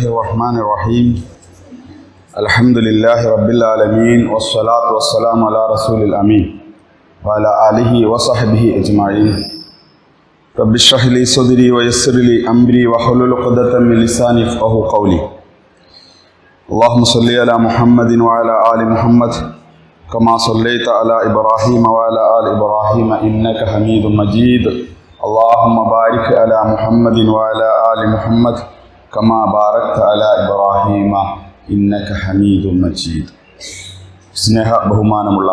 الله الرحمن الرحيم. الحمد لله رب العالمين والصلاة والسلام على رسول الأمين وعلى آله وصحبه أجمعين. رب اشرح لي صدري ويسر لي أمري واحلل عقدة من لساني يفقهوا قولي. اللهم صل على محمد وعلى آل محمد كما صليت على إبراهيم وعلى آل إبراهيم إنك حميد مجيد. اللهم بارك على محمد وعلى آل محمد كما باركت على إبراهيم إنك حميد مجيد സ്നേഹ ബഹുമാനമുള്ള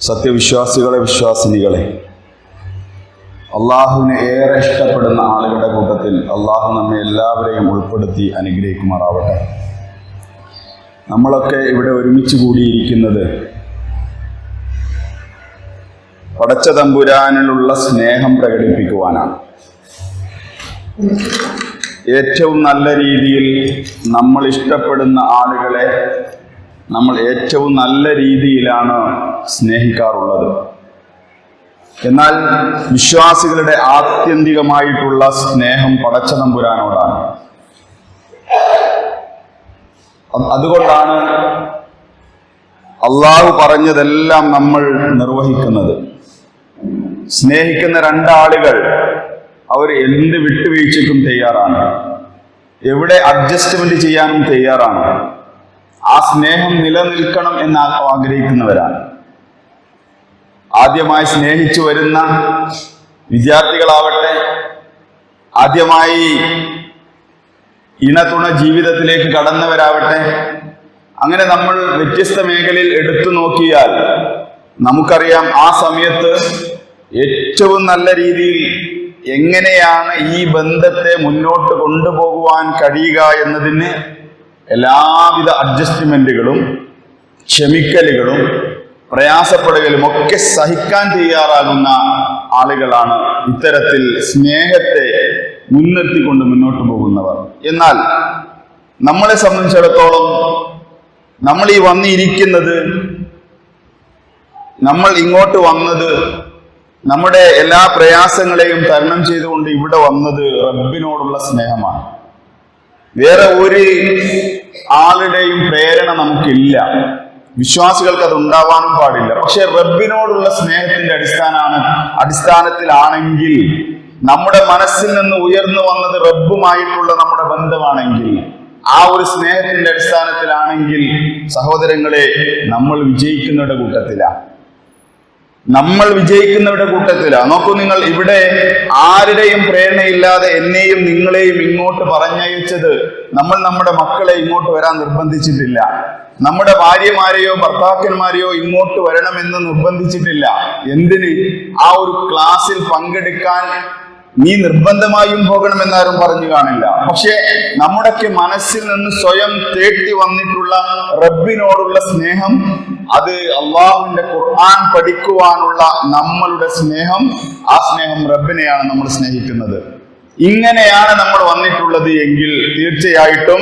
സത്യവിശ്വാസികളെ വിശ്വാസിനികളെ അള്ളാഹുവിനെ ഏറെ ഇഷ്ടപ്പെടുന്ന ആളുകളുടെ കൂട്ടത്തിൽ അള്ളാഹു നമ്മെ എല്ലാവരെയും ഉൾപ്പെടുത്തി അനുഗ്രഹിക്കുമാറാവട്ടെ നമ്മളൊക്കെ ഇവിടെ ഒരുമിച്ച് കൂടിയിരിക്കുന്നത് പടച്ച തമ്പുരാനിലുള്ള സ്നേഹം പ്രകടിപ്പിക്കുവാനാണ് ഏറ്റവും നല്ല രീതിയിൽ നമ്മൾ ഇഷ്ടപ്പെടുന്ന ആളുകളെ നമ്മൾ ഏറ്റവും നല്ല രീതിയിലാണ് സ്നേഹിക്കാറുള്ളത്. എന്നാൽ വിശ്വാസികളുടെ ആത്യന്തികമായിട്ടുള്ള സ്നേഹം പടച്ച നമ്പുരാനോടാണ് അതുകൊണ്ടാണ് അള്ളാഹു പറഞ്ഞതെല്ലാം നമ്മൾ നിർവഹിക്കുന്നത്. സ്നേഹിക്കുന്ന രണ്ടാളുകൾ അവർ എന്ത് വിട്ടുവീഴ്ചയ്ക്കും തയ്യാറാണ്. എവിടെ അഡ്ജസ്റ്റ്മെന്റ് ചെയ്യാനും തയ്യാറാണ്. ആ സ്നേഹം നിലനിൽക്കണം എന്ന് ആഗ്രഹിക്കുന്നവരാണ്. ആദ്യമായി സ്നേഹിച്ചു വരുന്ന വിദ്യാർത്ഥികളാവട്ടെ ആദ്യമായി ഇണതുണ ജീവിതത്തിലേക്ക് കടന്നവരാവട്ടെ അങ്ങനെ നമ്മൾ വ്യത്യസ്ത മേഖലയിൽ എടുത്തു നോക്കിയാൽ നമുക്കറിയാം ആ സമയത്ത് ഏറ്റവും നല്ല രീതിയിൽ എങ്ങനെയാണ് ഈ ബന്ധത്തെ മുന്നോട്ട് കൊണ്ടുപോകുവാൻ കഴിയുക എന്നതിന് എല്ലാവിധ അഡ്ജസ്റ്റ്മെന്റുകളും ക്ഷമിക്കലുകളും പ്രയാസപ്പെടുകയും ഒക്കെ സഹിക്കാൻ തയ്യാറാകുന്ന ആളുകളാണ് ഇത്തരത്തിൽ സ്നേഹത്തെ മുൻനിർത്തിക്കൊണ്ട് മുന്നോട്ട് പോകുന്നവർ. എന്നാൽ നമ്മളെ സംബന്ധിച്ചിടത്തോളം നമ്മൾ ഈ വന്നിരിക്കുന്നത് നമ്മൾ ഇങ്ങോട്ട് വന്നത് നമ്മുടെ എല്ലാ പ്രയാസങ്ങളെയും തരണം ചെയ്തുകൊണ്ട് ഇവിടെ വന്നത് റബ്ബിനോടുള്ള സ്നേഹമാണ്. വേറെ ഒരു ആളുടെയും പ്രേരണ നമുക്കില്ല. വിശ്വാസികൾക്ക് അത് ഉണ്ടാവാനും പാടില്ല. പക്ഷെ റബ്ബിനോടുള്ള സ്നേഹത്തിന്റെ അടിസ്ഥാനമാണ് അടിസ്ഥാനത്തിലാണെങ്കിൽ നമ്മുടെ മനസ്സിൽ നിന്ന് ഉയർന്നു വന്നത് റബ്ബുമായിട്ടുള്ള നമ്മുടെ ബന്ധമാണെങ്കിൽ ആ ഒരു സ്നേഹത്തിന്റെ അടിസ്ഥാനത്തിലാണെങ്കിൽ സഹോദരങ്ങളെ നമ്മൾ വിജയിക്കുന്നവരുടെ കൂട്ടത്തിലാണ് നമ്മൾ വിജയിക്കുന്നവരുടെ കൂട്ടത്തിലാ. നോക്കൂ നിങ്ങൾ ഇവിടെ ആരുടെയും പ്രേരണയില്ലാതെ എന്നെയും നിങ്ങളെയും ഇങ്ങോട്ട് പറഞ്ഞയച്ചത് നമ്മൾ നമ്മുടെ മക്കളെ ഇങ്ങോട്ട് വരാൻ നിർബന്ധിച്ചിട്ടില്ല. നമ്മുടെ ഭാര്യമാരെയോ ഭർത്താക്കന്മാരെയോ ഇങ്ങോട്ട് വരണമെന്ന് നിർബന്ധിച്ചിട്ടില്ല. എന്തിന്? ആ ഒരു ക്ലാസ്സിൽ പങ്കെടുക്കാൻ നീ നിർബന്ധമായും പോകണമെന്നാരും പറഞ്ഞു കാണില്ല. പക്ഷെ നമ്മുടെയൊക്കെ മനസ്സിൽ നിന്ന് സ്വയം തേട്ടി വന്നിട്ടുള്ള റബ്ബിനോടുള്ള സ്നേഹം അത് അള്ളാഹുവിന്റെ ഖുർആൻ പഠിക്കുവാനുള്ള നമ്മളുടെ സ്നേഹം ആ സ്നേഹം റബ്ബിനെയാണ് നമ്മൾ സ്നേഹിക്കുന്നത്. ഇങ്ങനെയാണ് നമ്മൾ വന്നിട്ടുള്ളത് എങ്കിൽ തീർച്ചയായിട്ടും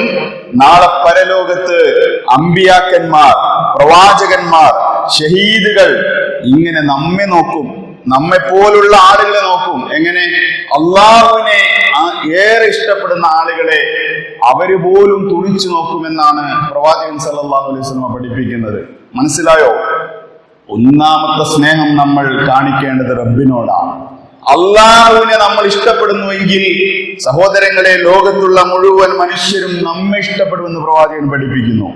നാളെ പരലോകത്ത് അമ്പിയാക്കന്മാർ പ്രവാചകന്മാർ ഷഹീദുകൾ ഇങ്ങനെ നമ്മെ നോക്കും നമ്മെ പോലുള്ള ആളുകളെ നോക്കും. എങ്ങനെ? അള്ളാഹുവിനെ ഏറെ ഇഷ്ടപ്പെടുന്ന ആളുകളെ അവർ പോലും തുണിച്ചു നോക്കുമെന്നാണ് പ്രവാചകൻ സല്ലാഹു അലൈഹി വസല്ലം പഠിപ്പിക്കുന്നത്. മനസ്സിലായോ? ഒന്നാമത്തെ സ്നേഹം നമ്മൾ കാണിക്കേണ്ടത് റബ്ബിനോടാണ്. അള്ളാഹുവിനെ നമ്മൾ ഇഷ്ടപ്പെടുന്നുവെങ്കിൽ സഹോദരങ്ങളെ ലോകത്തുള്ള മുഴുവൻ മനുഷ്യരും നമ്മെ ഇഷ്ടപ്പെടുമെന്ന് പ്രവാചകൻ പഠിപ്പിക്കുന്നു.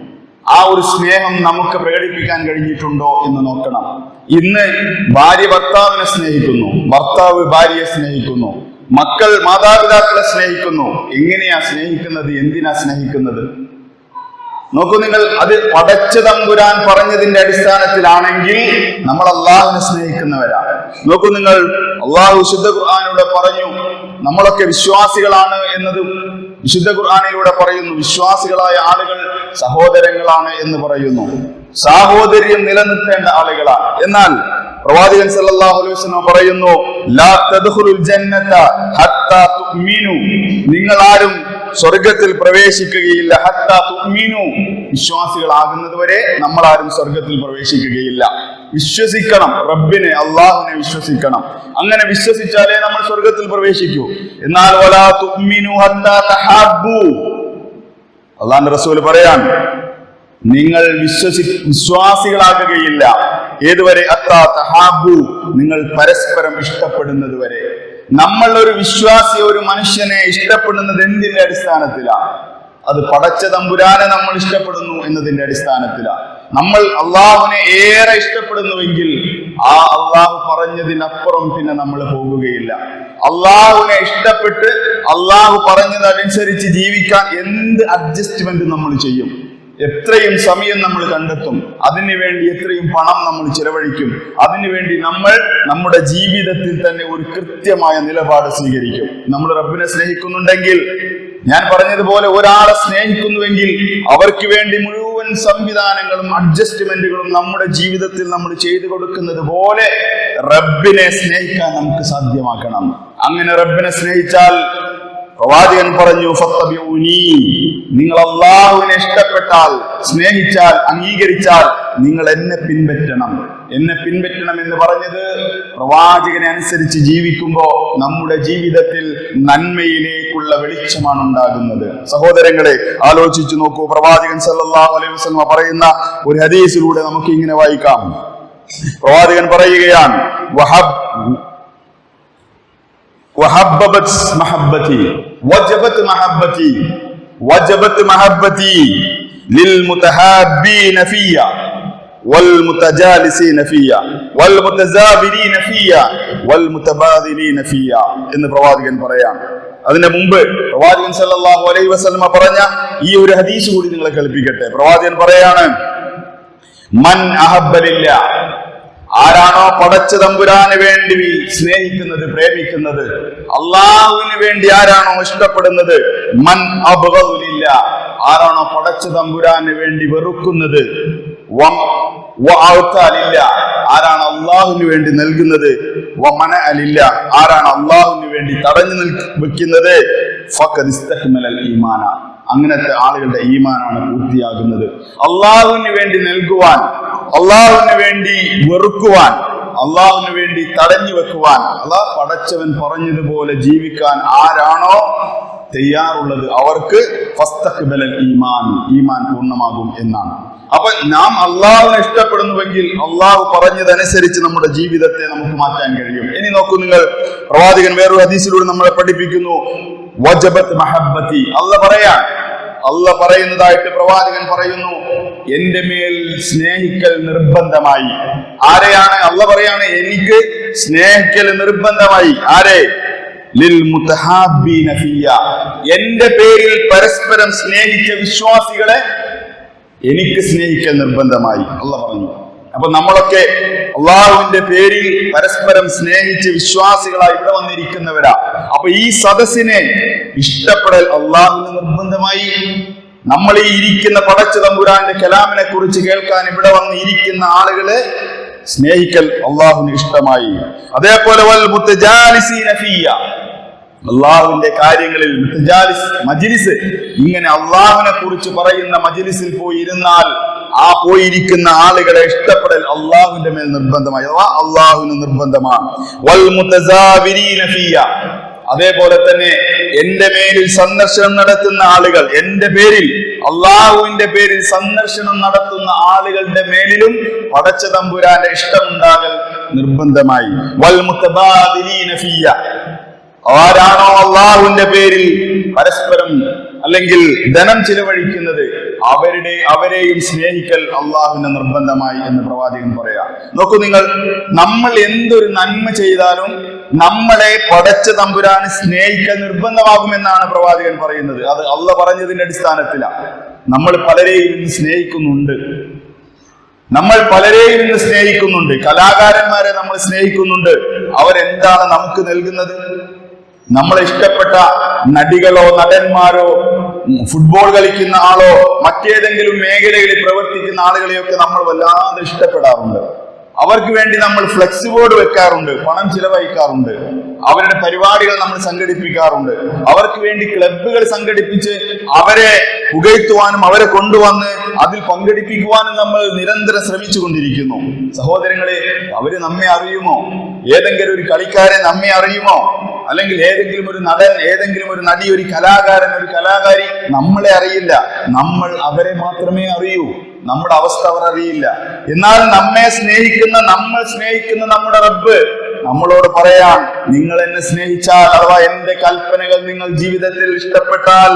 ആ ഒരു സ്നേഹം നമുക്ക് പ്രകടിപ്പിക്കാൻ കഴിഞ്ഞിട്ടുണ്ടോ എന്ന് നോക്കണം. ഇന്ന് ഭാര്യ ഭർത്താവിനെ സ്നേഹിക്കുന്നു ഭർത്താവ് ഭാര്യയെ സ്നേഹിക്കുന്നു മക്കൾ മാതാപിതാക്കളെ സ്നേഹിക്കുന്നു. എങ്ങനെയാ സ്നേഹിക്കുന്നത്? എന്തിനാ സ്നേഹിക്കുന്നത്? നോക്കൂ നിങ്ങൾ അത് പടച്ച തമ്പുരാൻ പറഞ്ഞതിന്റെ അടിസ്ഥാനത്തിലാണെങ്കിൽ നമ്മൾ അള്ളാഹുവിനെ സ്നേഹിക്കുന്നവരാണ്. നോക്കൂ നിങ്ങൾ അള്ളാഹു വിശുദ്ധ ഖുർആാനിലൂടെ പറഞ്ഞു നമ്മളൊക്കെ വിശ്വാസികളാണ് എന്നതും വിശുദ്ധ ഖുർആാനിലൂടെ പറയുന്നു വിശ്വാസികളായ ആളുകൾ സഹോദരങ്ങളാണ് എന്ന് പറയുന്നു. സാഹോദര്യം നിലനിർത്തേണ്ട ആളുകളാണ്. എന്നാൽ പ്രവാചകൻ സല്ലല്ലാഹു അലൈഹി വസല്ലം പറയുന്നു ലാ തദ്ഖുലുൽ ജന്നത ഹത്താ നിങ്ങൾ ആരും സ്വർഗത്തിൽ പ്രവേശിക്കുകയില്ല. ഹത്താ തുഅ്മിനു. വിശ്വാസികളാകുന്നത് വരെ നമ്മൾ ആരും സ്വർഗത്തിൽ പ്രവേശിക്കുകയില്ല. വിശ്വസിക്കണം. റബ്ബിനെ അള്ളാഹുവിനെ വിശ്വസിക്കണം. അങ്ങനെ വിശ്വസിച്ചാലേ നമ്മൾ സ്വർഗത്തിൽ പ്രവേശിക്കൂ. എന്നാൽ അള്ളാന്റെ റസൂൽ പറയാൻ നിങ്ങൾ വിശ്വസി വിശ്വാസികളാകുകയില്ല. ഏതുവരെ? അത്താ നിങ്ങൾ പരസ്പരം ഇഷ്ടപ്പെടുന്നത് വരെ നമ്മൾ ഒരു വിശ്വാസി ഒരു മനുഷ്യനെ ഇഷ്ടപ്പെടുന്നത് എന്തിന്റെ അടിസ്ഥാനത്തിലാണ് അത് പടച്ച തമ്പുരാനെ നമ്മൾ ഇഷ്ടപ്പെടുന്നു എന്നതിന്റെ അടിസ്ഥാനത്തിലാണ്. നമ്മൾ അള്ളാഹുവിനെ ഏറെ ഇഷ്ടപ്പെടുന്നുവെങ്കിൽ ആ അള്ളാഹു പറഞ്ഞതിനപ്പുറം പിന്നെ നമ്മൾ പോകുകയില്ല. അള്ളാഹുവിനെ ഇഷ്ടപ്പെട്ട് അള്ളാഹു പറഞ്ഞതനുസരിച്ച് ജീവിക്കാൻ എന്ത് അഡ്ജസ്റ്റ്മെന്റ് നമ്മൾ ചെയ്യും? എത്രയും സമയം നമ്മൾ കണ്ടെത്തും. അതിനുവേണ്ടി എത്രയും പണം നമ്മൾ ചിലവഴിക്കും. അതിനുവേണ്ടി നമ്മൾ നമ്മുടെ ജീവിതത്തിൽ തന്നെ ഒരു കൃത്യമായ നിലപാട് സ്വീകരിക്കും. നമ്മൾ റബ്ബിനെ സ്നേഹിക്കുന്നുണ്ടെങ്കിൽ ഞാൻ പറഞ്ഞതുപോലെ ഒരാളെ സ്നേഹിക്കുന്നുവെങ്കിൽ അവർക്ക് വേണ്ടി മുഴുവൻ സംവിധാനങ്ങളും അഡ്ജസ്റ്റ്മെന്റുകളും നമ്മുടെ ജീവിതത്തിൽ നമ്മൾ ചെയ്തു കൊടുക്കുന്നത് പോലെ റബ്ബിനെ സ്നേഹിക്കാൻ നമുക്ക് സാധ്യമാക്കണം. അങ്ങനെ റബ്ബിനെ സ്നേഹിച്ചാൽ പ്രവാചകൻ പറഞ്ഞു നിങ്ങൾ അള്ളാഹുവിനെ ഇഷ്ടപ്പെട്ടാൽ സ്നേഹിച്ചാൽ അംഗീകരിച്ചാൽ നിങ്ങൾ എന്നെ പിൻപറ്റണം. എന്നെ പിൻപറ്റണം എന്ന് പറഞ്ഞത് പ്രവാചകനെ അനുസരിച്ച് ജീവിക്കുമ്പോൾ നമ്മുടെ ജീവിതത്തിൽ നന്മയിലേക്കുള്ള വെളിച്ചമാണ് ഉണ്ടാകുന്നത്. സഹോദരങ്ങളെ ആലോചിച്ചു നോക്കൂ. പ്രവാചകൻ സല്ലാഹു അലൈഹി വസ്ലമ പറയുന്ന ഒരു ഹദീസിലൂടെ നമുക്ക് ഇങ്ങനെ വായിക്കാം. പ്രവാചകൻ പറയുകയാണ് വഹബ് وحببت محبتي وجبت محبتي وجبت محبتي للمتحابين فيا والمتجالسين فيا والمتزابرين فيا والمتبادلين فيا എന്ന് പ്രവാചകൻ പറയാം അതിന്റെ മുമ്പ് പ്രവാചകൻ സല്ലല്ലാഹു അലൈഹി വസല്ലമ പറഞ്ഞ ഈ ഒരു ഹദീസ് കൂടി നിങ്ങളെ കേൾപ്പിക്കട്ടെ പ്രവാചകൻ പറയാണ് മൻ അഹബ്ബലില്ല ആരാണോ പടച്ച തമ്പുരാന് വേണ്ടി സ്നേഹിക്കുന്നത് പ്രേമിക്കുന്നത് അള്ളാഹുവിന് വേണ്ടി ആരാണോ ഇഷ്ടപ്പെടുന്നത് മൻ അബുലില്ല ആരാണോ പടച്ച തമ്പുരാന് വേണ്ടി വെറുക്കുന്നത് ഔത്താലില്ല. ആരാണ് അള്ളാഹുവിന് വേണ്ടി നൽകുന്നത് വ മന അലില്ല ആരാണ് അള്ളാഹുവിന് വേണ്ടി തടഞ്ഞു നിൽ വെക്കുന്നത് ഈമാന അങ്ങനത്തെ ആളുകളുടെ ഈമാനാണ് പൂർത്തിയാകുന്നത്. അള്ളാഹുവിന് വേണ്ടി നൽകുവാൻ അള്ളാഹുവിന് വേണ്ടി വെറുക്കുവാൻ അള്ളാഹുവിന് വേണ്ടി തടഞ്ഞു വെക്കുവാൻ അള്ളാഹ് പടച്ചവൻ പറഞ്ഞതുപോലെ ജീവിക്കാൻ ആരാണോ തയ്യാറുള്ളത് അവർക്ക് ഈമാൻ ഈമാൻ പൂർണമാകും എന്നാണ്. അപ്പൊ നാം അള്ളാഹുവിനെ ഇഷ്ടപ്പെടുന്നുവെങ്കിൽ അള്ളാഹു പറഞ്ഞതനുസരിച്ച് നമ്മുടെ ജീവിതത്തെ നമുക്ക് മാറ്റാൻ കഴിയും. ഇനി നോക്കൂ നിങ്ങൾ പ്രവാചകൻ വേറൊരു ഹദീസിലൂടെ നമ്മളെ പഠിപ്പിക്കുന്നു. വജബത്ത് മഹബത്തി അല്ല അല്ല പറയുന്നതായിട്ട് പ്രവാചകൻ പറയുന്നു എന്റെ മേൽ സ്നേഹിക്കൽ നിർബന്ധമായി. ആരെയാണ്? അല്ല പറയാണ് എനിക്ക് സ്നേഹിക്കൽ നിർബന്ധമായി. ആരെ? എന്റെ പേരിൽ പരസ്പരം സ്നേഹിച്ച വിശ്വാസികളെ എനിക്ക് സ്നേഹിക്കൽ നിർബന്ധമായി. അല്ല പറഞ്ഞു. അപ്പൊ നമ്മളൊക്കെ അള്ളാഹുവിന്റെ പേരിൽ പരസ്പരം സ്നേഹിച്ച് വിശ്വാസികളായി ഇവിടെ വന്നിരിക്കുന്നവരാ. അപ്പൊ ഈ സദസ്സിനെ ഇഷ്ടപ്പെടൽ അള്ളാഹുവിന് നിർബന്ധമായി. നമ്മൾ ഈ ഇരിക്കുന്ന പടച്ച തമ്പുരാന്റെ കലാമിനെ കുറിച്ച് കേൾക്കാൻ ഇവിടെ വന്ന് ഇരിക്കുന്ന ആളുകളെ സ്നേഹിക്കൽ അള്ളാഹുവിന് ഇഷ്ടമായി. അതേപോലെ വൽ അള്ളാഹുവിന്റെ കാര്യങ്ങളിൽ മജിലിസ്. ഇങ്ങനെ അള്ളാഹുവിനെ കുറിച്ച് പറയുന്ന മജിലിസിൽ പോയി ഇരുന്നാൽ ആ പോയിരിക്കുന്ന ആളുകളെ ഇഷ്ടപ്പെടൽ അള്ളാഹുവിന്റെ മേൽ നിർബന്ധമായി. അഥവാ അള്ളാഹുവിന് നിർബന്ധമാണ്. അതേപോലെ തന്നെ എന്റെ മേലിൽ സന്ദർശനം നടത്തുന്ന ആളുകൾ എന്റെ പേരിൽ അള്ളാഹുവിന്റെ പേരിൽ സന്ദർശനം നടത്തുന്ന ആളുകളുടെ മേലിലും പടച്ച തമ്പുരാന്റെ ഇഷ്ടമുണ്ടാകൽ നിർബന്ധമായി. വൽ മുത്തബാദിലീന ഫിയ്യ ആരാണോ അള്ളാഹുവിന്റെ പേരിൽ പരസ്പരം അല്ലെങ്കിൽ ധനം ചിലവഴിക്കുന്നത് അവരുടെ അവരെയും സ്നേഹിക്കൽ അള്ളാഹുവിന്റെ നിർബന്ധമായി എന്ന് പ്രവാചകൻ പറയാ. നോക്കൂ നിങ്ങൾ നമ്മൾ എന്തൊരു നന്മ ചെയ്താലും നമ്മളെ പടച്ച തമ്പുരാന് സ്നേഹിക്കൽ നിർബന്ധമാകുമെന്നാണ് പ്രവാചകൻ പറയുന്നത്. അത് അള്ള പറഞ്ഞതിന്റെ അടിസ്ഥാനത്തിലാണ് നമ്മൾ പലരെയും ഇന്ന് സ്നേഹിക്കുന്നുണ്ട്. നമ്മൾ പലരെയും ഇന്ന് സ്നേഹിക്കുന്നുണ്ട്. കലാകാരന്മാരെ നമ്മൾ സ്നേഹിക്കുന്നുണ്ട്. അവരെന്താണ് നമുക്ക് നൽകുന്നത്? നമ്മളെ ഇഷ്ടപ്പെട്ട നടികളോ നടന്മാരോ ഫുട്ബോൾ കളിക്കുന്ന ആളോ മറ്റേതെങ്കിലും മേഖലകളിൽ പ്രവർത്തിക്കുന്ന ആളുകളെയൊക്കെ നമ്മൾ വല്ലാതെ ഇഷ്ടപ്പെടാറുണ്ട്. അവർക്ക് വേണ്ടി നമ്മൾ ഫ്ലെക്സ് ബോർഡ് വെക്കാറുണ്ട് പണം ചിലവഴിക്കാറുണ്ട്. അവരുടെ പരിപാടികൾ നമ്മൾ സംഘടിപ്പിക്കാറുണ്ട്. അവർക്ക് വേണ്ടി ക്ലബുകൾ സംഘടിപ്പിച്ച് അവരെ പുകഴ്ത്തുവാനും അവരെ കൊണ്ടുവന്ന് അതിൽ പങ്കെടുപ്പിക്കുവാനും നമ്മൾ നിരന്തരം ശ്രമിച്ചു കൊണ്ടിരിക്കുന്നു സഹോദരങ്ങളെ അവർ നമ്മെ അറിയുമോ? ഏതെങ്കിലും ഒരു കളിക്കാരൻ നമ്മെ അറിയുമോ? അല്ലെങ്കിൽ ഏതെങ്കിലും ഒരു നടൻ ഏതെങ്കിലും ഒരു നടി ഒരു കലാകാരൻ ഒരു കലാകാരി നമ്മളെ അറിയില്ല. നമ്മൾ അവരെ മാത്രമേ അറിയൂ. നമ്മുടെ അവസ്ഥ അവർ അറിയില്ല. എന്നാൽ നമ്മെ സ്നേഹിക്കുന്ന നമ്മൾ സ്നേഹിക്കുന്ന നമ്മുടെ റബ്ബ് നമ്മളോട് പറയാം നിങ്ങൾ എന്നെ സ്നേഹിച്ചാൽ അഥവാ എന്റെ കൽപ്പനകൾ നിങ്ങൾ ജീവിതത്തിൽ ഇഷ്ടപ്പെട്ടാൽ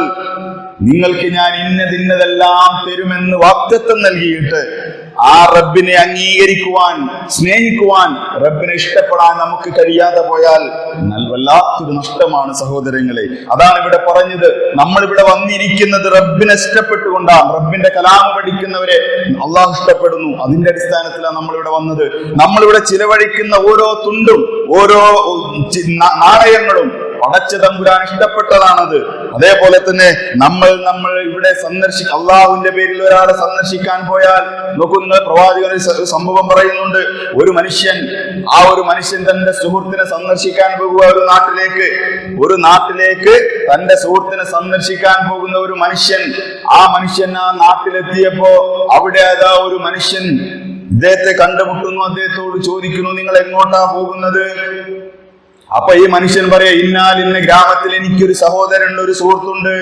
നിങ്ങൾക്ക് ഞാൻ ഇന്നതിന്നതെല്ലാം തരുമെന്ന് വാക്തത്വം നൽകിയിട്ട് ആ റബ്ബിനെ അംഗീകരിക്കുവാൻ സ്നേഹിക്കുവാൻ റബ്ബിനെ ഇഷ്ടപ്പെടാൻ നമുക്ക് കഴിയാതെ പോയാൽ വല്ലാത്തൊരു നഷ്ടമാണ് സഹോദരങ്ങളെ. അതാണ് ഇവിടെ പറഞ്ഞത്. നമ്മൾ ഇവിടെ വന്നിരിക്കുന്നത് റബ്ബിനെ ഇഷ്ടപ്പെട്ടുകൊണ്ടാണ്. റബ്ബിന്റെ കലാമ പഠിക്കുന്നവരെ അള്ളാഹു ഇഷ്ടപ്പെടുന്നു. അതിന്റെ അടിസ്ഥാനത്തിലാണ് നമ്മൾ ഇവിടെ വന്നത്. നമ്മൾ ഇവിടെ ചിലവഴിക്കുന്ന ഓരോ തുണ്ടും ഓരോ നാണയങ്ങളും പടച്ച തമ്പുരാൻ ഇഷ്ടപ്പെട്ടതാണത്. അതേപോലെ തന്നെ നമ്മൾ നമ്മൾ ഇവിടെ സന്ദർശിക്ക അള്ളാഹുവിന്റെ പേരിൽ ഒരാളെ സന്ദർശിക്കാൻ പോയാൽ നോക്കൂ നിങ്ങൾ പ്രവാചകൻ സംഭവം പറയുന്നുണ്ട്. ഒരു മനുഷ്യൻ ആ ഒരു മനുഷ്യൻ തന്റെ സുഹൃത്തിനെ സന്ദർശിക്കാൻ പോകുക ഒരു നാട്ടിലേക്ക്. ഒരു നാട്ടിലേക്ക് തന്റെ സുഹൃത്തിനെ സന്ദർശിക്കാൻ പോകുന്ന ഒരു മനുഷ്യൻ ആ മനുഷ്യൻ ആ നാട്ടിലെത്തിയപ്പോ അവിടെ അതാ ഒരു മനുഷ്യൻ ഇദ്ദേഹത്തെ കണ്ടുമുട്ടുന്നു. അദ്ദേഹത്തോട് ചോദിക്കുന്നു നിങ്ങൾ എങ്ങോട്ടാ പോകുന്നത്? അപ്പൊ ഈ മനുഷ്യൻ പറയാ ഇന്നാൽ ഇന്ന ഗ്രാമത്തിൽ എനിക്കൊരു സഹോദരനുണ്ട് ഒരു സുഹൃത്തുണ്ട്.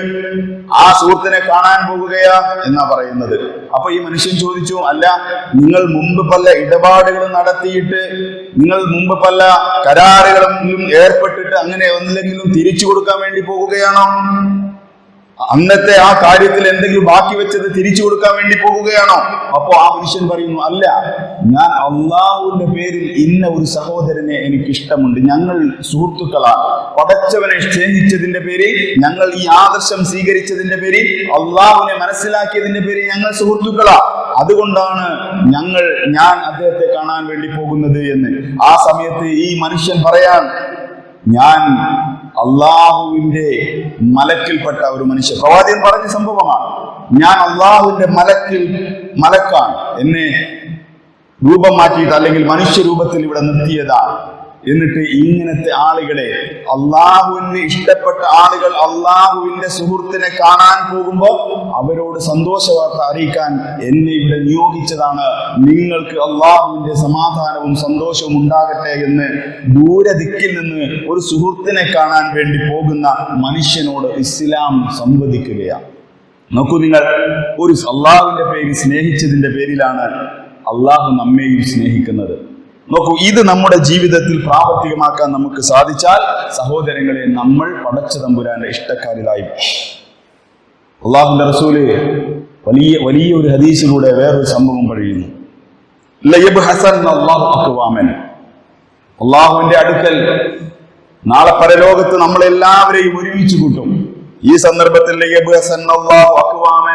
ആ സുഹൃത്തിനെ കാണാൻ പോകുകയാ എന്നാ പറയുന്നത്. അപ്പൊ ഈ മനുഷ്യൻ ചോദിച്ചു അല്ല നിങ്ങൾ മുമ്പ് പല ഇടപാടുകൾ നടത്തിയിട്ട് നിങ്ങൾ മുമ്പ് പല കരാറുകളിലും ഏർപ്പെട്ടിട്ട് അങ്ങനെ ഒന്നില്ലെങ്കിലും തിരിച്ചു കൊടുക്കാൻ വേണ്ടി പോകുകയാണോ? അന്നത്തെ ആ കാര്യത്തിൽ എന്തെങ്കിലും ബാക്കി വെച്ചത് തിരിച്ചു കൊടുക്കാൻ വേണ്ടി പോകുകയാണോ അപ്പോ ആ മനുഷ്യൻ പറയുന്നു അല്ല ഞാൻ അള്ളാഹുവിന്റെ പേരിൽ ഇന്ന ഒരു സഹോദരനെ എനിക്ക് ഇഷ്ടമുണ്ട് ഞങ്ങൾ സുഹൃത്തുക്കളാണ്. പടച്ചവനെ സ്നേഹിച്ചതിന്റെ പേരിൽ ഞങ്ങൾ ഈ ആദർശം സ്വീകരിച്ചതിന്റെ പേരിൽ അള്ളാഹുവിനെ മനസ്സിലാക്കിയതിന്റെ പേരിൽ ഞങ്ങൾ സുഹൃത്തുക്കളാ അതുകൊണ്ടാണ് ഞങ്ങൾ ഞാൻ അദ്ദേഹത്തെ കാണാൻ വേണ്ടി പോകുന്നത് എന്ന്. ആ സമയത്ത് ഈ മനുഷ്യൻ പറയാൻ ഞാൻ അള്ളാഹുവിന്റെ മലക്കിൽപ്പെട്ട ഒരു മനുഷ്യൻ. പ്രവാചകൻ പറഞ്ഞ സംഭവമാണ് ഞാൻ അള്ളാഹുവിന്റെ മലക്കിൽ മലക്കാണ്. എന്നെ രൂപം മാറ്റിയിട്ട് അല്ലെങ്കിൽ മനുഷ്യ രൂപത്തിൽ ഇവിടെ നിർത്തിയതാണ് എന്നിട്ട് ഇങ്ങനത്തെ ആളുകളെ അള്ളാഹുവിന് ഇഷ്ടപ്പെട്ട ആളുകൾ അള്ളാഹുവിന്റെ സുഹൃത്തിനെ കാണാൻ പോകുമ്പോൾ അവരോട് സന്തോഷ വാർത്ത അറിയിക്കാൻ എന്നെ ഇവിടെ നിയോഗിച്ചതാണ്. നിങ്ങൾക്ക് അള്ളാഹുവിന്റെ സമാധാനവും സന്തോഷവും ഉണ്ടാകട്ടെ എന്ന് ദൂരദിക്കിൽ നിന്ന് ഒരു സുഹൃത്തിനെ കാണാൻ വേണ്ടി പോകുന്ന മനുഷ്യനോട് ഇസ്ലാം സംവദിക്കുകയാണ്. നോക്കൂ നിങ്ങൾ ഒരു അള്ളാഹുവിന്റെ പേര് സ്നേഹിച്ചതിന്റെ പേരിലാണ് അള്ളാഹു നമ്മെയും സ്നേഹിക്കുന്നത്. നോക്കൂ ഇത് നമ്മുടെ ജീവിതത്തിൽ പ്രാവർത്തികമാക്കാൻ നമുക്ക് സാധിച്ചാൽ സഹോദരങ്ങളെ നമ്മൾ പടച്ച തമ്പുരാന്റെ ഇഷ്ടക്കാരിലായി. അള്ളാഹുന്റെ റസൂൽ വലിയ വലിയ ഒരു ഹദീസിലൂടെ വേറൊരു സംഭവം കഴിയുന്നു ഹസൻ അള്ളാഹുവിന്റെ അടുക്കൽ നാളെ പരലോകത്ത് നമ്മളെല്ലാവരെയും ഒരുമിച്ച് കൂട്ടും. ഈ സന്ദർഭത്തിൽ ലയബ് ഹസൻ അള്ളാഹു അക്വാമൻ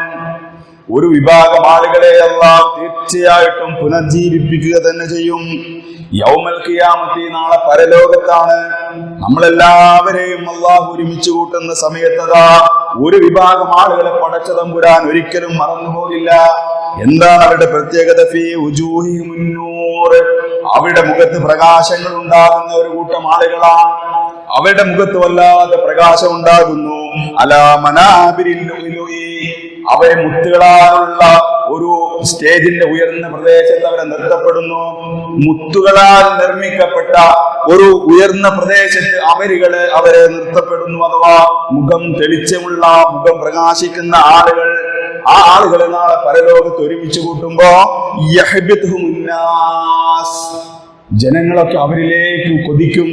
ഒരു വിഭാഗം ആളുകളെ എല്ലാം തീർച്ചയായിട്ടും പുനർജീവിപ്പിക്കുക തന്നെ ചെയ്യും. യൗമൽ ഖിയാമത്തി നാളെ പരലോകത്താണ്. നമ്മളെല്ലാവരെയും അള്ളാഹു ഒരുമിച്ച് കൂട്ടുന്ന സമയത്തതാ ഒരു വിഭാഗം ആളുകളെ പടച്ചതം പുരാൻ ഒരിക്കലും മറന്നുപോകില്ല. എന്താണ് അവരുടെ പ്രത്യേകത? അവരുടെ മുഖത്ത് പ്രകാശങ്ങൾ ഉണ്ടാകുന്ന ഒരു കൂട്ടം ആളുകളാണ്. അവരുടെ മുഖത്ത് വല്ലാതെ പ്രകാശം ഉണ്ടാകുന്നു. അലാ മനാബിരിൽ. അവരെ മുത്തുകളാലുള്ള ഒരു സ്റ്റേജിന്റെ ഉയർന്ന പ്രദേശത്ത് അവരെ നിർത്തപ്പെടുന്നു. മുത്തുകളാൽ നിർമ്മിക്കപ്പെട്ട ഒരു ഉയർന്ന പ്രദേശത്ത് അവരുകൾ അവരെ നിർത്തപ്പെടുന്നു അഥവാ മുഖം തെളിച്ചമുള്ള മുഖം പ്രകാശിക്കുന്ന ആളുകൾ ആ ആളുകളെ നാളെ പരലോകത്ത് ഒരുമിച്ച് കൂട്ടുമ്പോ. ജനങ്ങളൊക്കെ അവരിലേക്ക് കൊതിക്കും.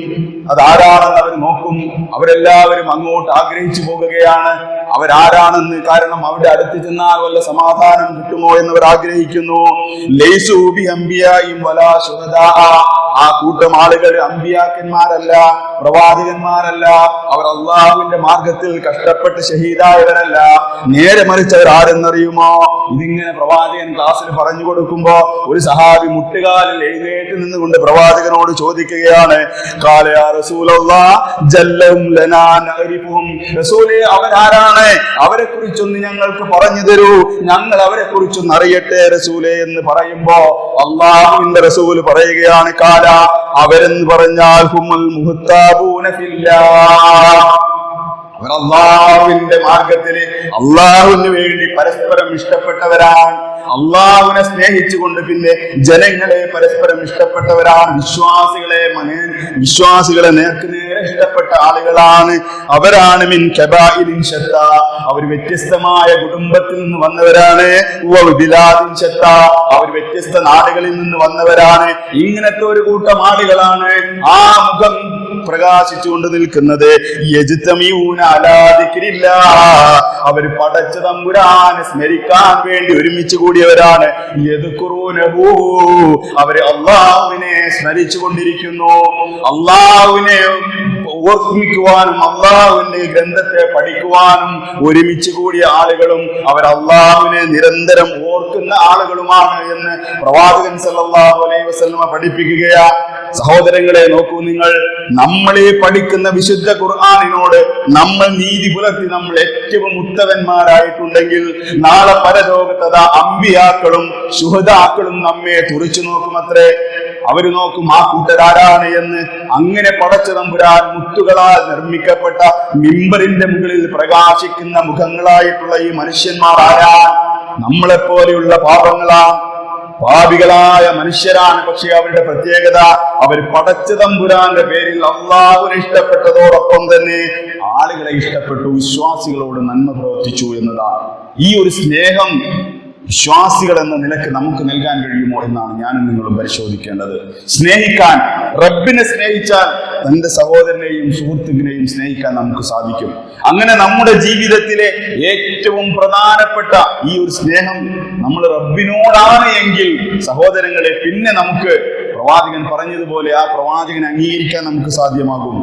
അതാരാണെന്ന് അവർ നോക്കും. അവരെല്ലാവരും അങ്ങോട്ട് ആഗ്രഹിച്ചു പോകുകയാണ്. അവരാരാണെന്ന് കാരണം അവിടെ അടുത്ത് ചെന്നാൽ വല്ല സമാധാനം കിട്ടുമോ എന്ന് അവർ ആഗ്രഹിക്കുന്നു ആ കൂട്ടം ആളുകൾ അമ്പിയാക്കന്മാരല്ല പ്രവാചകന്മാരല്ല. അവർ അള്ളാഹുവിന്റെ മാർഗത്തിൽ കഷ്ടപ്പെട്ട് ഷഹീദായവരല്ല. നേരെ മറിച്ച് അവർ ആരെന്നറിയുമോ ഇതിങ്ങനെ പ്രവാചകൻ ക്ലാസ്സിൽ പറഞ്ഞു കൊടുക്കുമ്പോ ഒരു സഹാബി മുട്ടുകാലിൽ എഴുന്നേറ്റ് നിന്നുകൊണ്ട് പ്രവാചകനോട് ചോദിക്കുകയാണ് കാലയാ യാ റസൂലല്ലാ, നഅരിഫുഹും." അവരെ കുറിച്ചൊന്ന് ഞങ്ങൾക്ക് പറഞ്ഞു തരൂ. ഞങ്ങൾ അവരെ കുറിച്ചൊന്ന് അറിയട്ടെ റസൂലെ എന്ന് പറയുമ്പോ അള്ളാഹുവിന്റെ റസൂൽ പറയുകയാണ് കാല അവരെന്ന് പറഞ്ഞാൽ ഹുമുൽ മുഹ്താബൂന ഫില്ലാഹ്. അവർ അള്ളാഹുവിന്റെ മാർഗത്തിൽ അള്ളാഹുവിന് വേണ്ടി പരസ്പരം ഇഷ്ടപ്പെട്ടവരാണ്. അള്ളാഹുവിനെ സ്നേഹിച്ചുകൊണ്ട് പിന്നെ ജനങ്ങളെ പരസ്പരം ഇഷ്ടപ്പെട്ടവരാണ്. വിശ്വാസികളെ മനേ വിശ്വാസികളെ നേർക്ക് നേരെ ഇഷ്ടപ്പെട്ട ആളുകളാണ്. അവരാണ് മിൻ അവർ വ്യത്യസ്തമായ കുടുംബത്തിൽ നിന്ന് വന്നവരാണ്. അവർ വ്യത്യസ്ത നാടുകളിൽ നിന്ന് വന്നവരാണ്. ഇങ്ങനത്തെ ഒരു കൂട്ടം ആളുകളാണ് ആ മുഖം പ്രകാശിച്ചുകൊണ്ട് നിൽക്കുന്നത്. അവർ പടച്ച തമ്പുരാനെ സ്മരിക്കാൻ വേണ്ടി ഒരുമിച്ച് കൂടിയവരാണ്. അവർ അള്ളാഹുവിനെ സ്മരിച്ചു കൊണ്ടിരിക്കുന്നു അള്ളാഹുവിനെ ഓർമ്മിക്കുവാനും അള്ളാഹുവിന്റെ ഗ്രന്ഥത്തെ പഠിക്കുവാനും ഒരുമിച്ച് കൂടിയ ആളുകളും അവർ അള്ളാഹുവിനെ നിരന്തരം ഓർക്കുന്ന ആളുകളുമാണ് എന്ന് പ്രവാചകൻ സല്ലാഹു അലൈഹി വസ്ലമ പഠിപ്പിക്കുകയാണ് സഹോദരങ്ങളെ നോക്കൂ നിങ്ങൾ നമ്മളെ പഠിക്കുന്ന വിശുദ്ധ ഖുർആാനിനോട് നമ്മൾ നീതി പുലർത്തി നമ്മൾ ഏറ്റവും ഉത്തവന്മാരായിട്ടുണ്ടെങ്കിൽ നാളെ പരലോകത്തത അമ്പിയാക്കളും ശുഹദാക്കളും നമ്മെ തുറച്ചു നോക്കുമത്രേ. അവർ നോക്കും ആ കൂട്ടരാരാണ് എന്ന്. അങ്ങനെ പടച്ച തമ്പുരാൻ മുത്തുകളാൽ നിർമ്മിക്കപ്പെട്ട മിമ്പറിന്റെ മുകളിൽ പ്രകാശിക്കുന്ന മുഖങ്ങളായിട്ടുള്ള ഈ മനുഷ്യന്മാർ ആരാ? നമ്മളെപ്പോലെയുള്ള പാപങ്ങളാ. പാപികളായ മനുഷ്യരാണ് പക്ഷെ അവരുടെ പ്രത്യേകത അവർ പടച്ച തമ്പുരാന്റെ പേരിൽ അള്ളാഹുവിനെ ഇഷ്ടപ്പെട്ടതോടൊപ്പം തന്നെ ആളുകളെ ഇഷ്ടപ്പെട്ടു വിശ്വാസികളോട് നന്മ പ്രവർത്തിച്ചു എന്നതാണ്. ഈ ഒരു സ്നേഹം വിശ്വാസികൾ എന്ന നിലയ്ക്ക് നമുക്ക് നൽകാൻ കഴിയുമോ എന്നാണ് ഞാനും നിങ്ങളും പരിശോധിക്കേണ്ടത്. സ്നേഹിക്കാൻ റബ്ബിനെ സ്നേഹിച്ചാൽ തന്റെ സഹോദരനെയും സുഹൃത്തുക്കളെയും സ്നേഹിക്കാൻ നമുക്ക് സാധിക്കും. അങ്ങനെ നമ്മുടെ ജീവിതത്തിലെ ഏറ്റവും പ്രധാനപ്പെട്ട ഈ ഒരു സ്നേഹം നമ്മൾ റബ്ബിനോടാണ് എങ്കിൽ സഹോദരങ്ങളെ പിന്നെ നമുക്ക് പ്രവാചകൻ പറഞ്ഞതുപോലെ ആ പ്രവാചകനെ അംഗീകരിക്കാൻ നമുക്ക് സാധ്യമാകും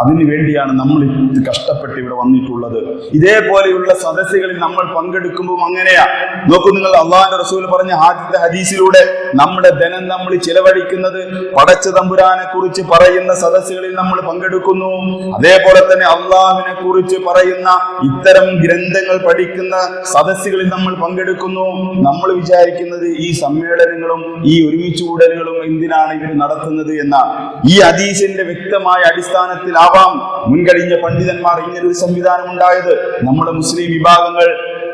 അതിനു വേണ്ടിയാണ് നമ്മൾ കഷ്ടപ്പെട്ട് ഇവിടെ വന്നിട്ടുള്ളത്. ഇതേപോലെയുള്ള സദസ്സുകളിൽ നമ്മൾ പങ്കെടുക്കുമ്പോൾ അങ്ങനെയാ. നോക്കൂ നിങ്ങൾ അള്ളാഹിന്റെ റസൂൽ പറഞ്ഞ ആദ്യത്തെ ഹദീസിലൂടെ നമ്മുടെ ധനം നമ്മൾ ചിലവഴിക്കുന്നത് പടച്ച തമ്പുരാനെ കുറിച്ച് പറയുന്ന സദസ്സുകളിൽ നമ്മൾ പങ്കെടുക്കുന്നു. അതേപോലെ തന്നെ അള്ളാഹുവിനെ കുറിച്ച് പറയുന്ന ഇത്തരം ഗ്രന്ഥങ്ങൾ പഠിക്കുന്ന സദസ്സുകളിൽ നമ്മൾ പങ്കെടുക്കുന്നു. നമ്മൾ വിചാരിക്കുന്നത് ഈ സമ്മേളനങ്ങളും ഈ ഒരുമിച്ച് കൂടലുകളും എന്തിനാണ് ഇവർ നടത്തുന്നത് എന്നാണ് ഈ ഹദീസിന്റെ വ്യക്തമായ അടിസ്ഥാനത്തിലാവാം മുൻകഴിഞ്ഞ പണ്ഡിതന്മാർ ഇങ്ങനൊരു സംവിധാനം ഉണ്ടായത് നമ്മുടെ മുസ്ലിം വിഭാഗങ്ങൾ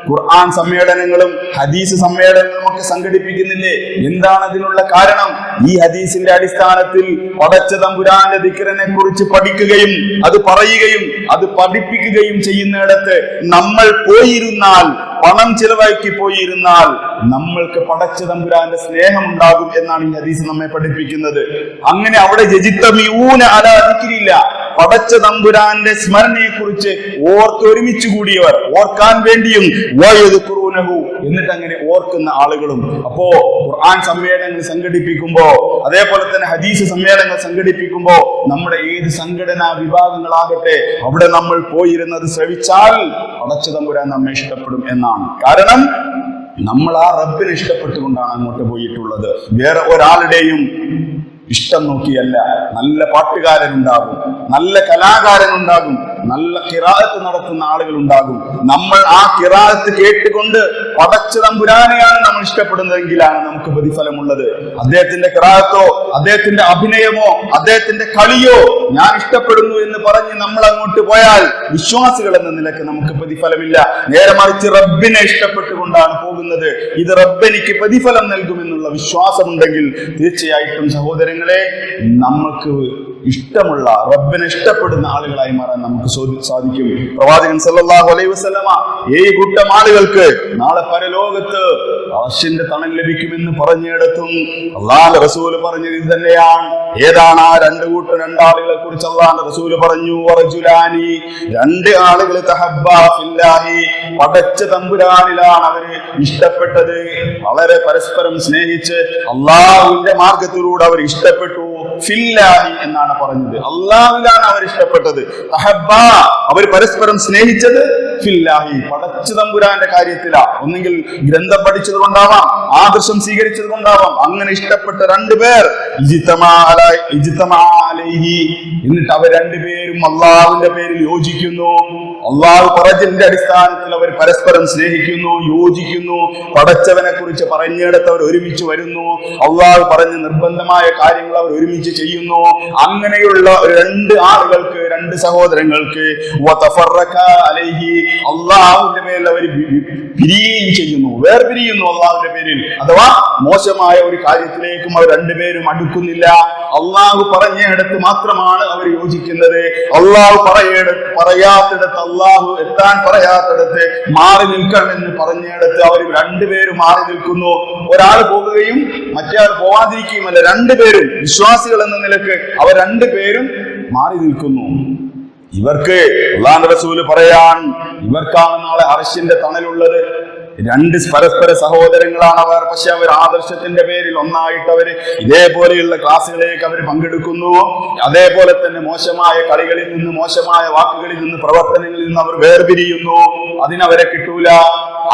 ഖുർആൻ സമ്മേളനങ്ങളും ഹദീസ് സമ്മേളനങ്ങളും ഒക്കെ സംഘടിപ്പിക്കുന്നില്ലേ? എന്താണ് അതിനുള്ള കാരണം? ഈ ഹദീസിന്റെ അടിസ്ഥാനത്തിൽ പടച്ച തമ്പുരാന്റെ ദിക്കറിനെ കുറിച്ച് പഠിക്കുകയും അത് പറയുകയും അത് പഠിപ്പിക്കുകയും ചെയ്യുന്നിടത്ത് നമ്മൾ പോയിരുന്നാൽ പണം ചിലവാക്കി പോയിരുന്നാൽ നമ്മൾക്ക് പടച്ച തമ്പുരാന്റെ സ്നേഹം ഉണ്ടാകും എന്നാണ് ഈ ഹദീസ് നമ്മെ പഠിപ്പിക്കുന്നത്. അങ്ങനെ അവിടെ രജിത്തമിയൂന അലാതിക്കില്ല പടച്ച തമ്പുരാന്റെ സ്മരണയെ കുറിച്ച് ഓർത്തൊരുമിച്ച് കൂടിയവർ ഓർക്കാൻ വേണ്ടിയും എന്നിട്ട് അങ്ങനെ ഓർക്കുന്ന ആളുകളും. അപ്പോ ഖുർആൻ സമ്മേളനങ്ങൾ സംഘടിപ്പിക്കുമ്പോ അതേപോലെ തന്നെ ഹദീസ് സമ്മേളനങ്ങൾ സംഘടിപ്പിക്കുമ്പോ നമ്മുടെ ഏത് സംഘടനാ വിഭാഗങ്ങളാകട്ടെ അവിടെ നമ്മൾ പോയിരുന്നത് ശ്രവിച്ചാൽ പടച്ച തമ്പുരാൻ നമ്മെ ഇഷ്ടപ്പെടും എന്നാണ്. കാരണം നമ്മൾ ആ റബ്ബിനെ ഇഷ്ടപ്പെട്ടുകൊണ്ടാണ് അങ്ങോട്ട് പോയിട്ടുള്ളത്. വേറെ ഒരാളുടെയും ഇഷ്ടം നോക്കിയല്ല. നല്ല പാട്ടുകാരനുണ്ടാകും. നല്ല കലാകാരനുണ്ടാകും. നല്ല കിറാത്ത് നടത്തുന്ന ആളുകൾ ഉണ്ടാകും. നമ്മൾ ആ കിറാത്ത് കേട്ടുകൊണ്ട് പടച്ച തമ്പുരാനെയാണ് നമ്മൾ ഇഷ്ടപ്പെടുന്നതെങ്കിലാണ് നമുക്ക് പ്രതിഫലമുള്ളത്. അദ്ദേഹത്തിന്റെ കിറാത്തോ അദ്ദേഹത്തിന്റെ അഭിനയമോ അദ്ദേഹത്തിന്റെ കളിയോ ഞാൻ ഇഷ്ടപ്പെടുന്നു എന്ന് പറഞ്ഞ് നമ്മൾ അങ്ങോട്ട് പോയാൽ വിശ്വാസികൾ എന്ന നിലയ്ക്ക് നമുക്ക് പ്രതിഫലമില്ല. നേരെ മറിച്ച് റബ്ബിനെ ഇഷ്ടപ്പെട്ടുകൊണ്ടാണ് പോകുന്നത്. ഇത് റബ്ബെനിക്ക് പ്രതിഫലം നൽകുമെന്നുള്ള വിശ്വാസമുണ്ടെങ്കിൽ തീർച്ചയായിട്ടും സഹോദരങ്ങളെ നമ്മൾക്ക് ഇഷ്ടമുള്ള റബ്ബിനെ ഇഷ്ടപ്പെടുന്ന ആളുകളായി മാറാൻ നമുക്ക് സാധിക്കും. പ്രവാചകൻ സല്ലല്ലാഹു അലൈഹി വസല്ലമ ഈ കൂട്ടം ആളുകൾക്ക് നാളെ പരലോകത്ത് അർശിന്റെ തണൽ ലഭിക്കുമെന്ന് പറഞ്ഞിടത്തും അള്ളാഹ് റസൂൽ പറഞ്ഞത് ഇത് തന്നെയാണ്. ഏതാണ് ആ രണ്ട് കൂട്ടം രണ്ടാളുകളെ കുറിച്ച് അള്ളാഹ് റസൂൽ പറഞ്ഞു? വറജുലാനി രണ്ട് ആളുകൾ ഫില്ലാഹി പടച്ച തമ്പുരാനിലാണ് അവർ ഇഷ്ടപ്പെട്ടത്. വളരെ പരസ്പരം സ്നേഹിച്ച് അള്ളാഹുവിന്റെ മാർഗത്തിലൂടെ അവർ ഇഷ്ടപ്പെട്ടു. ഫില്ലാഹി എന്നാണ് പറഞ്ഞത്. അള്ളാഹുലാണ് അവർ ഇഷ്ടപ്പെട്ടത്. അവർ പരസ്പരം സ്നേഹിച്ചത് ഫില്ലാഹി. പടച്ചു തമ്പുരാന്റെ കാര്യത്തിലാ. ഒന്നെങ്കിൽ ഗ്രന്ഥം പഠിച്ചത് കൊണ്ടാവാം ആദർശം സ്വീകരിച്ചത് കൊണ്ടാവാം. അങ്ങനെ ഇഷ്ടപ്പെട്ട രണ്ടുപേർ. എന്നിട്ട് അവർ രണ്ടുപേരും അള്ളാഹുവിന്റെ പേരിൽ യോജിക്കുന്നു. അള്ളാഹു പറഞ്ഞതിന്റെ അടിസ്ഥാനത്തിൽ അവർ പരസ്പരം സ്നേഹിക്കുന്നു യോജിക്കുന്നു. പടച്ചവനെ കുറിച്ച് പറഞ്ഞിടത്ത് അവർ ഒരുമിച്ച് വരുന്നു. അള്ളാഹു പറഞ്ഞ നിർബന്ധമായ കാര്യങ്ങൾ അവർ ഒരുമിച്ച് ചെയ്യുന്നു? അങ്ങനെയുള്ള രണ്ട് ആളുകൾക്ക് രണ്ട് സഹോദരങ്ങൾക്ക് അലൈഹി അള്ളാഹുവിന്റെ മേൽ അവർ പിരിയുകയും ചെയ്യുന്നു. വേർപിരിയുന്നു അള്ളാഹുവിന്റെ പേരിൽ. അഥവാ മോശമായ ഒരു കാര്യത്തിലേക്കും അവർ രണ്ടുപേരും അടുക്കുന്നില്ല. അള്ളാഹു പറഞ്ഞയിടത്ത് മാത്രമാണ് അവർ യോജിക്കുന്നത്. അള്ളാഹു പറയെടുത്ത് പറയാത്തിടത്ത് അള്ളാഹു എത്താൻ പറയാത്തിടത്ത് മാറി നിൽക്കണം എന്ന് പറഞ്ഞയിടത്ത് അവർ രണ്ടുപേരും മാറി നിൽക്കുന്നു. ഒരാൾ പോകുകയും മറ്റേ ആൾ പോവാതിരിക്കുകയുമല്ല. രണ്ടുപേരും വിശ്വാസികൾ എന്ന നിലയ്ക്ക് അവർ രണ്ടുപേരും മാറി നിൽക്കുന്നു. ഇവർക്ക് അള്ളാഹ് റസൂൽ പറയാൻ ഇവർക്കാണ് നാളെ അർശിന്റെ തണലുള്ളത്. രണ്ട് പരസ്പര സഹോദരങ്ങളാണ് അവർ. പക്ഷെ അവർ ആദർശത്തിന്റെ പേരിൽ ഒന്നായിട്ട് അവർ ഇതേപോലെയുള്ള ക്ലാസ്സുകളിലേക്ക് അവർ പങ്കെടുക്കുന്നു. അതേപോലെ തന്നെ മോശമായ കളികളിൽ നിന്ന് മോശമായ വാക്കുകളിൽ നിന്ന് പ്രവർത്തനങ്ങളിൽ നിന്ന് അവർ വേർപിരിയുന്നു. അതിനവരെ കിട്ടൂല.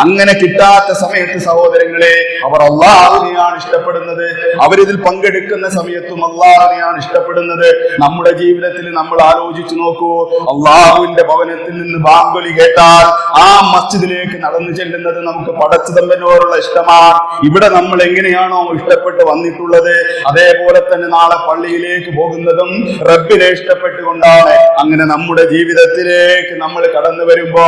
അങ്ങനെ കിട്ടാത്ത സമയത്ത് സഹോദരങ്ങളെ അവർ അള്ളാഹുവിനെയാണ് ഇഷ്ടപ്പെടുന്നത്. അവരിതിൽ പങ്കെടുക്കുന്ന സമയത്തും അള്ളാഹുവിനെയാണ് ഇഷ്ടപ്പെടുന്നത്. നമ്മുടെ ജീവിതത്തിൽ നമ്മൾ ആലോചിച്ചു നോക്കൂ അള്ളാഹുവിന്റെ ഭവനത്തിൽ നിന്ന് ബാങ്കൊലി കേട്ടാൽ ആ മസ്ജിദിലേക്ക് നടന്നു ചെല്ലുന്നത് നമുക്ക് പടച്ചു തമ്പനോടുള്ള ഇഷ്ടമാണ്. ഇവിടെ നമ്മൾ എങ്ങനെയാണോ ഇഷ്ടപ്പെട്ട് വന്നിട്ടുള്ളത് അതേപോലെ തന്നെ നാളെ പള്ളിയിലേക്ക് പോകുന്നതും റബ്ബിനെ ഇഷ്ടപ്പെട്ടുകൊണ്ടാണ്. അങ്ങനെ നമ്മുടെ ജീവിതത്തിലേക്ക് നമ്മൾ കടന്നു വരുമ്പോ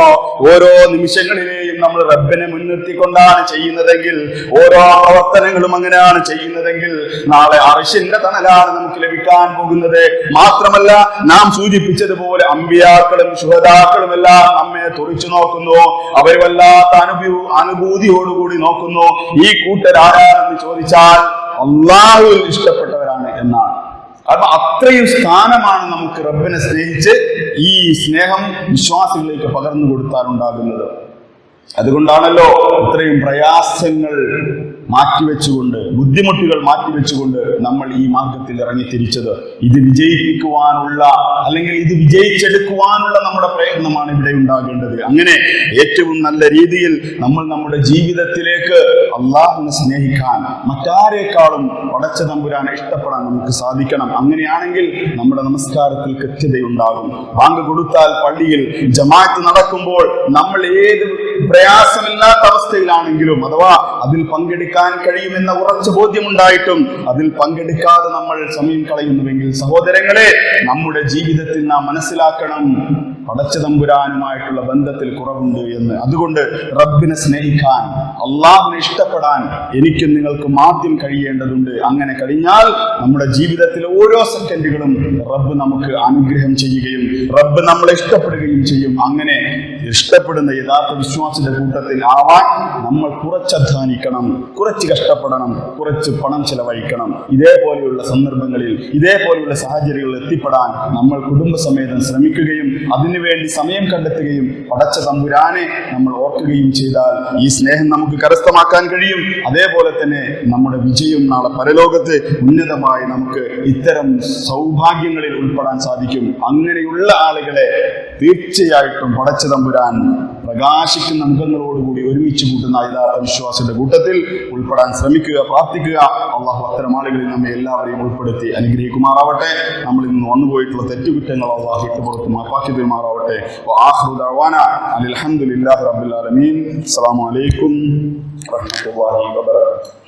ഓരോ നിമിഷങ്ങളിലെയും നമ്മൾ റബ്ബിനെ മുൻനിർത്തിക്കൊണ്ടാണ് ചെയ്യുന്നതെങ്കിൽ ഓരോ പ്രവർത്തനങ്ങളും അങ്ങനെയാണ് ചെയ്യുന്നതെങ്കിൽ നാളെ അറിശിന്റെ തണലാണ് നമുക്ക് ലഭിക്കാൻ പോകുന്നത്. മാത്രമല്ല നാം സൂചിപ്പിച്ചതുപോലെ അമ്പിയാക്കളും ശുഹതാക്കളും എല്ലാം നമ്മെ തുറിച്ചു നോക്കുന്നു. അവർ വല്ലാത്ത അനുഭൂ അനുഭൂതിയോടുകൂടി നോക്കുന്നു. ഈ കൂട്ടരാരാണെന്ന് ചോദിച്ചാൽ അള്ളാഹുവിൽ ഇഷ്ടപ്പെട്ടവരാണ് എന്നാണ്. അപ്പൊ അത്രയും സ്ഥാനമാണ് നമുക്ക് റബ്ബിനെ സ്നേഹിച്ച് ഈ സ്നേഹം വിശ്വാസികളിലേക്ക് പകർന്നു കൊടുത്താൽ ഉണ്ടാകുന്നത് അതുകൊണ്ടാണല്ലോ ഇത്രയും പ്രയാസങ്ങൾ മാറ്റിവെച്ചുകൊണ്ട് ബുദ്ധിമുട്ടുകൾ മാറ്റിവെച്ചുകൊണ്ട് നമ്മൾ ഈ മാർഗത്തിൽ ഇറങ്ങി തിരിച്ചത്. ഇത് വിജയിപ്പിക്കുവാനുള്ള അല്ലെങ്കിൽ ഇത് വിജയിച്ചെടുക്കുവാനുള്ള നമ്മുടെ പ്രയത്നമാണ് ഇവിടെ ഉണ്ടാകേണ്ടത്. അങ്ങനെ ഏറ്റവും നല്ല രീതിയിൽ നമ്മൾ നമ്മുടെ ജീവിതത്തിലേക്ക് അള്ളാഹുവിനെ സ്നേഹിക്കാൻ മറ്റാരേക്കാളും പടച്ച തമ്പുരാനെ ഇഷ്ടപ്പെടാൻ നമുക്ക് സാധിക്കണം. അങ്ങനെയാണെങ്കിൽ നമ്മുടെ നമസ്കാരത്തിൽ കൃത്യതയുണ്ടാകും. ബാങ്ക് കൊടുത്താൽ പള്ളിയിൽ ജമാഅത്ത് നടക്കുമ്പോൾ നമ്മൾ ഏത് പ്രയാസമില്ലാത്ത അവസ്ഥയിലാണെങ്കിലും അഥവാ അതിൽ പങ്കെടുക്കാൻ കഴിയുമെന്ന ഉറച്ച ബോധ്യമുണ്ടായിട്ടും അതിൽ പങ്കെടുക്കാതെ നമ്മൾ സമയം കളയുന്നുവെങ്കിൽ സഹോദരങ്ങളെ നമ്മുടെ ജീവിതത്തിൽ നാം മനസ്സിലാക്കണം. പടച്ചതമ്പുരാനുമായിട്ടുള്ള ബന്ധത്തിൽ കുറവുണ്ട് എന്ന്. അതുകൊണ്ട് റബ്ബിനെ സ്നേഹിക്കാൻ അള്ളാഹിനെ ഇഷ്ടപ്പെടാൻ എനിക്കും നിങ്ങൾക്ക് മാത്യം കഴിയേണ്ടതുണ്ട്. അങ്ങനെ കഴിഞ്ഞാൽ നമ്മുടെ ജീവിതത്തിലെ ഓരോ സെക്കൻഡുകളും റബ്ബ് നമുക്ക് അനുഗ്രഹം ചെയ്യുകയും റബ്ബ് നമ്മളെ ഇഷ്ടപ്പെടുകയും ചെയ്യും. അങ്ങനെ ഇഷ്ടപ്പെടുന്ന യഥാർത്ഥ വിശ്വാസിന്റെ കൂട്ടത്തിൽ ആവാൻ നമ്മൾ കുറച്ച് അധ്വാനിക്കണം കുറച്ച് കഷ്ടപ്പെടണം കുറച്ച് പണം ചെലവഴിക്കണം. ഇതേപോലെയുള്ള സന്ദർഭങ്ങളിൽ ഇതേപോലെയുള്ള സാഹചര്യങ്ങളിൽ എത്തിപ്പെടാൻ നമ്മൾ കുടുംബസമേതം ശ്രമിക്കുകയും അതിനുവേണ്ടി സമയം കണ്ടെത്തുകയും പടച്ച തമ്പുരാനെ നമ്മൾ ഓർക്കുകയും ചെയ്താൽ ഈ സ്നേഹം നമുക്ക് കരസ്ഥമാക്കാൻ കഴിയും. അതേപോലെ തന്നെ നമ്മുടെ വിജയം നാളെ പരലോകത്ത് ഉന്നതമായി നമുക്ക് ഇത്തരം സൗഭാഗ്യങ്ങളിൽ ഉൾപ്പെടാൻ സാധിക്കും. അങ്ങനെയുള്ള ആളുകളെ തീർച്ചയായിട്ടും പടച്ച തമ്പുരാൻ പ്രകാശിക്കുന്ന മുഖങ്ങളോടുകൂടി ഒരുമിച്ച് കൂട്ടുന്ന യഥാർത്ഥ വിശ്വാസിയുടെ കൂട്ടത്തിൽ ഉൾപ്പെടാൻ ശ്രമിക്കുക പ്രാർത്ഥിക്കുക. അള്ളാഹു അത്തരം ആളുകളിൽ നമ്മെ എല്ലാവരെയും ഉൾപ്പെടുത്തി അനുഗ്രഹിക്കുമാറാവട്ടെ. നമ്മൾ ഇന്ന് വന്നുപോയിട്ടുള്ള തെറ്റുകുറ്റങ്ങൾ അള്ളാഹു ഇട്ടുപുറത്ത് മാപ്പാക്കി തരുമാറാവട്ടെ. തീരുമാറുമാറാവട്ടെ അലഹമുല്ലാ റബുലാലമീൻ അസ്സാം വലൈക്കും വാഹി വാബർക്കാത്തു